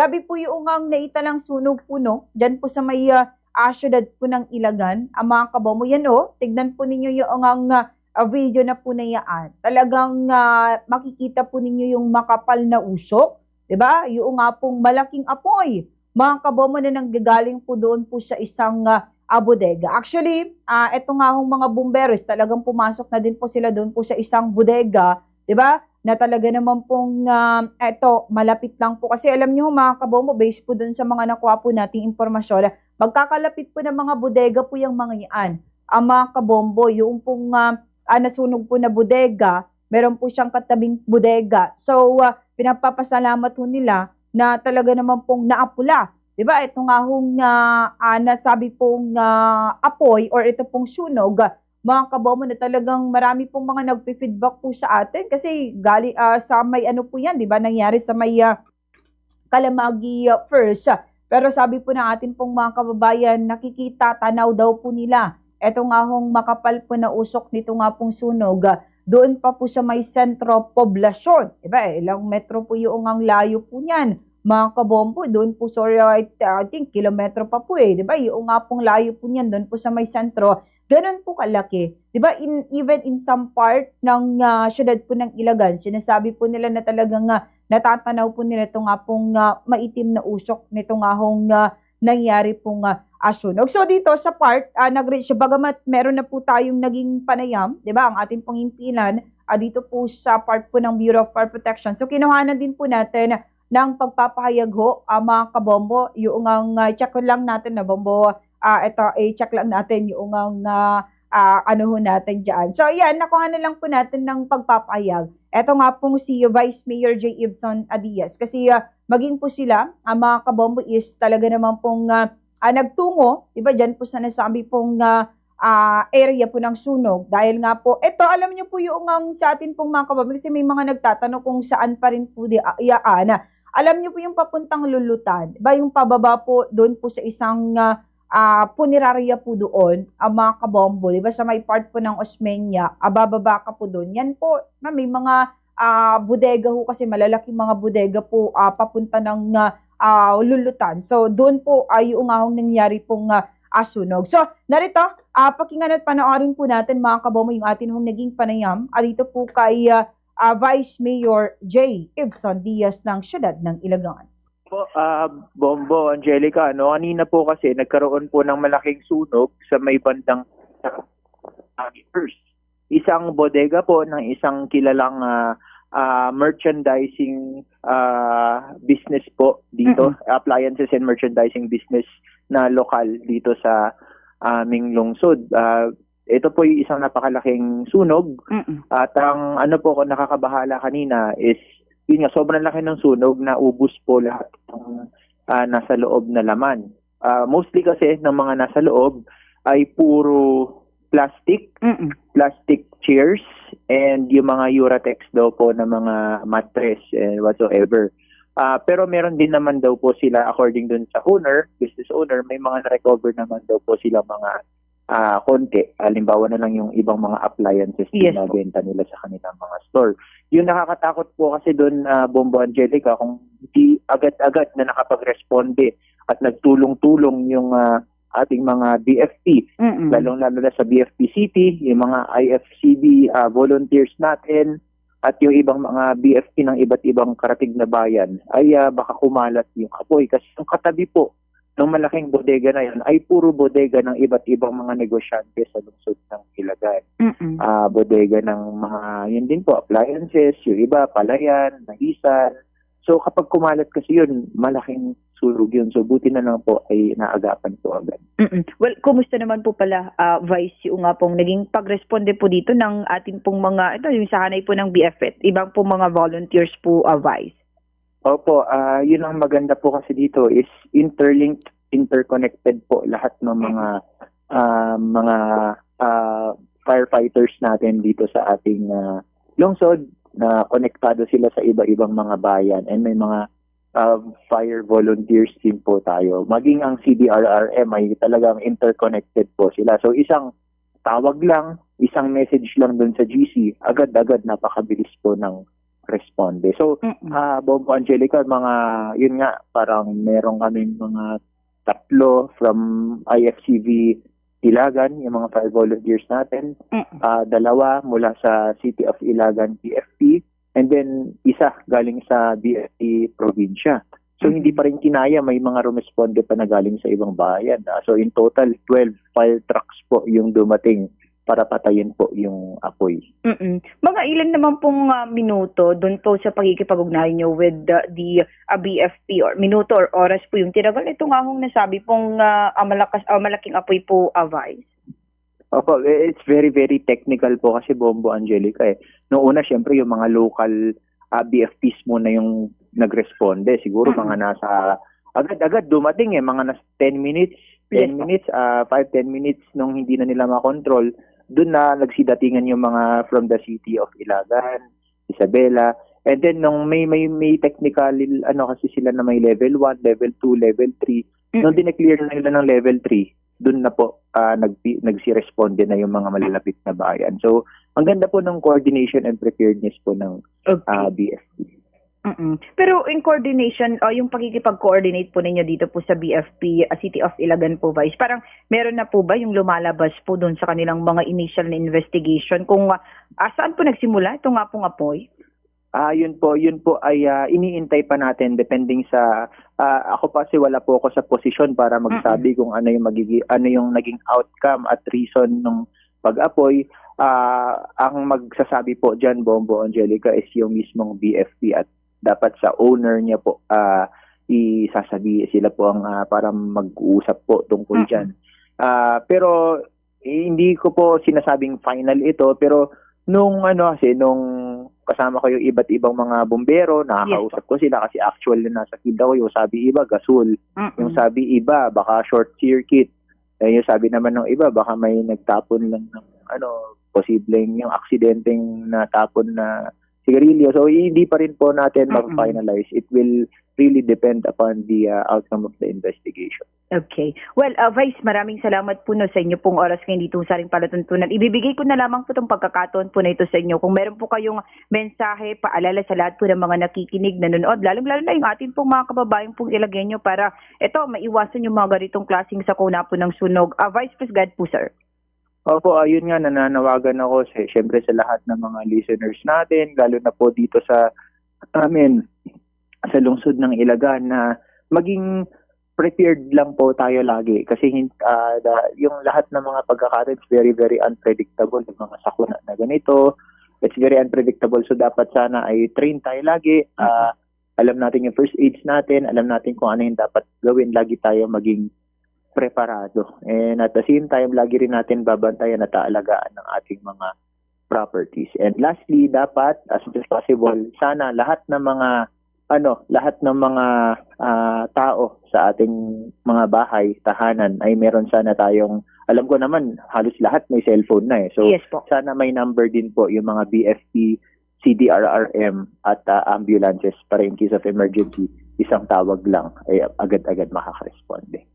Sabi po yung ang naitalang sunog po, no? Diyan po sa may uh, syudad po ng Ilagan, ang mga kabomo. Yan, oh, tignan po ninyo yung ang ah, ah, video na po na yan. Talagang ah, makikita po ninyo yung makapal na usok, 'di ba? Yung nga pong malaking apoy. Mga kabomo na nanggagaling po doon po sa isang ah, bodega. Actually, ah eto nga hong mga bomberos, talagang pumasok na din po sila doon po sa isang bodega, 'di ba? Na talaga naman pong ah, eto malapit lang po kasi alam niyo mga kabomo based po doon sa mga nakuha po nating impormasyon. Magkakalapit po ng mga bodega po yung mga yan. Ang mga kabombo, yung pong ah, nasunog po na bodega, meron po siyang katabing bodega. So, ah, pinapapasalamat po nila na talaga naman pong naapula. 'Di ba? Ito nga hong ah, ah, nasabi pong ah, apoy or ito pong sunog, mga kabomo na talagang marami pong mga nagfi-feedback po sa atin kasi gali ah, sa may ano po 'yan, 'di ba? Nangyari sa may ah, Kalamagi ah, first. Pero sabi po ng ating pong mga kababayan, nakikita, tanaw daw po nila. Ito nga hong makapal po na usok nito nga pong sunog. ah, doon pa po sa may sentro poblasyon. Diba? Ilang metro po yung ang layo po niyan. Mga kabombo, doon po sorry, I think kilometro pa po eh. Diba? Yung nga pong layo po niyan, doon po sa may sentro. Ganun po kalaki. 'Di ba? In even in some part ng ah, syudad po ng Ilagan, sinasabi po nila na talagang nga natatanaw po nila ito nga pong ah, maitim na usok nito nga hong ah, nangyari pong ah, asunog. So dito sa part, uh, nag-reach, bagamat meron na po tayong naging panayam, 'di ba? Ang ating pong himpilan ah, dito po sa part po ng Bureau of Fire Protection. So kinuhanan din po natin ng pagpapahayag ho, ah, mga kabombo, yung ang ah, check lang natin na bombo, ah ito, i-check lang natin yung ang ah, ah, ano ho natin dyan. So, yan, nakuha na lang po natin ng pagpapahayag. Ito nga pong si Vice Mayor J. Ibson Adias. Kasi ah, maging po sila, ang mga kabombo is talaga naman pong ah, ah, nagtungo, iba dyan po sa nasabi pong ah, ah, area po ng sunog. Dahil nga po, ito, alam niyo po yung ang sa atin pong mga kabombo, kasi may mga nagtatanong kung saan pa rin po di, ah, iyaan. Alam niyo po yung papuntang lulutan, ba yung pababa po doon po sa isang ah, ah punerarya po doon, ang mga kabombo, di ba sa may part po ng Osmeña, ah, bababa ka po doon. Yan po, na may mga ah, bodega ho kasi malalaking mga bodega po ah, papunta ng ah, ah, lulutan. So doon po ay yung nga hong nangyari pong ah, asunog. So narito, ah, pakinggan at panoorin po natin mga kabombo yung atin naging panayam. Ah, dito po kay ah, ah, Vice Mayor J. Ibson Diaz ng siyudad ng Ilagan. po, ah, Bombo, Angelica, no? Kanina po kasi nagkaroon po ng malaking sunog sa may bandang uh, first. Isang bodega po ng isang kilalang ah, ah, merchandising ah, business po dito, appliances and merchandising business na lokal dito sa aming lungsod. Ah, ito po yung isang napakalaking sunog at ang ano po ko nakakabahala kanina is yun nga sobrang laki ng sunog na ubus po lahat ng ah, nasa loob na laman. Ah, mostly kasi ng mga nasa loob ay puro plastic, plastic chairs and yung mga Uratex daw po na mga mattress and whatsoever. Ah, pero meron din naman daw po sila according dun sa owner, business owner, may mga na-recover naman daw po sila mga ah konti. Halimbawa na lang yung ibang mga appliances Yes na benta nila sa kanilang mga store. Yung nakakatakot po kasi doon na Bombo Angelica kung di agad-agad na nakapag-responde at nagtulong-tulong yung ah, ating mga BFP, lalong-lalo na sa BFP City, yung mga IFCB ah, volunteers natin, at yung ibang mga BFP ng iba't ibang karatig na bayan, ay ah, baka kumalat yung apoy. Kasi yung katabi po ng malaking bodega na yun ay puro bodega ng iba't ibang mga negosyante sa lungsod ng Ilagan. Ah, bodega ng mga, yun din po, appliances, yung iba, palayan, nahisan. So kapag kumalat kasi yun, malaking sulog yun. So buti na lang po ay naagapan po agad. Mm-mm. Well, kumusta naman po pala, ah, Vice, yung nga pong naging pag-responde po dito ng ating pong mga, ito yung sa hanay po ng BFF, ibang po mga volunteers po, ah, Vice. Opo, ah yun ang maganda po kasi dito is interlinked, interconnected po lahat ng mga ah, mga ah, firefighters natin dito sa ating ah, lungsod na konektado sila sa iba-ibang mga bayan and may mga ah, fire volunteers din po tayo. Maging ang CDRRM ay talagang interconnected po sila. So isang tawag lang, isang message lang dun sa GC, agad-agad napakabilis po ng responde. So, Mm-mm. ah Bobo Angelica, mga, yun nga, parang meron kaming mga tatlo from IFCV Ilagan, yung mga fire volunteers natin, Mm-mm. ah dalawa mula sa City of Ilagan PFP, and then isa galing sa BFP probinsya. So Mhm. hindi pa rin kinaya, may mga rumesponde pa na galing sa ibang bayan. Ah, so in total, 12 fire trucks po yung dumating para patayin po yung apoy. Mm-mm. Mga ilan naman pong ah, minuto doon po sa pagkikipag-ugnayan nyo with the, the ah, BFP or minuto or oras po yung tinagal. Ito nga hong nasabi pong ah, malakas, ah, malaking apoy po, ah, Vice. Opo, eh, it's very, very technical po kasi Bombo Angelica eh. Noong una, syempre, yung mga local ah, BFPs muna yung nagresponde. Siguro mga nasa, agad-agad dumating eh, mga nasa 10 minutes, 10 Yes minutes, 5-10 minutes nung hindi na nila makontrol. Doon na nagsidatingan yung mga from the city of Ilagan, Isabela. And then nung may may may technical ano kasi sila na may level 1, level 2, level 3. Mm. Nung dineclear na nila ng level 3, doon na po ah, nag nagsi-responde na yung mga malalapit na bayan. So, ang ganda po ng coordination and preparedness po ng Okay. ah, BFP. Mm-mm. Pero in coordination, o yung pagkikipag-coordinate po ninyo dito po sa BFP, uh, City of Ilagan po, Vice, parang meron na po ba yung lumalabas po doon sa kanilang mga initial na investigation kung uh, ah, saan po nagsimula ito nga pong apoy? Ah, yun po, yun po ay ah, iniintay pa natin depending sa ah, ako pa kasi wala po ako sa posisyon para magsabi kung ano yung magigi ano yung naging outcome at reason ng pag-apoy. Ah, ang magsasabi po diyan Bombo Angelica is yung mismong BFP at dapat sa owner niya po ah isasabi sila po ang ah, para mag-uusap po tungkol Mm-mm. diyan. Ah, pero eh, hindi ko po sinasabing final ito pero nung ano kasi nung kasama ko yung iba't ibang mga bombero, nakakausap ko sila kasi actual na nasa field ako, yung sabi iba gasol, Mm-mm. yung sabi iba baka short circuit. Eh, yung sabi naman ng iba baka may nagtapon lang ng ano, posibleng yung aksidenteng natapon na sigarilyo. So hindi pa rin po natin Mm-mm. mag-finalize. It will really depend upon the uh, outcome of the investigation. Okay. Well, uh, Vice, maraming salamat po no, sa inyo pong oras ngayon dito sa ating palatuntunan. Ibibigay ko na lamang po itong pagkakataon po na ito sa inyo. Kung meron po kayong mensahe, paalala sa lahat po ng mga nakikinig, nanonood, lalong-lalo na yung ating pong mga kababayan pong ilagay nyo para ito, maiwasan yung mga ganitong klaseng sakuna po ng sunog. Uh, Vice, please God po, sir. Opo, ayun nga, nananawagan ako sa, syempre sa lahat ng mga listeners natin, lalo na po dito sa amin, sa lungsod ng Ilagan na maging prepared lang po tayo lagi. Kasi hin- ah, da- yung lahat ng mga pagkakataon is very very unpredictable. Yung mga sakuna na ganito it's very unpredictable. So dapat sana ay train tayo lagi. Ah, alam natin yung first aids natin alam natin kung ano yung dapat gawin. Lagi tayo maging preparado and at the same time lagi rin natin babantayan at aalagaan ng ating mga properties and lastly dapat as much as possible sana lahat ng mga ano, lahat ng mga ah, tao sa ating mga bahay, tahanan ay meron sana tayong alam ko naman halos lahat may cellphone na eh. So yes po. sana may number din po yung mga BFP, CDRRM at ah, ambulances para in case of emergency, isang tawag lang ay agad-agad makaka-responde.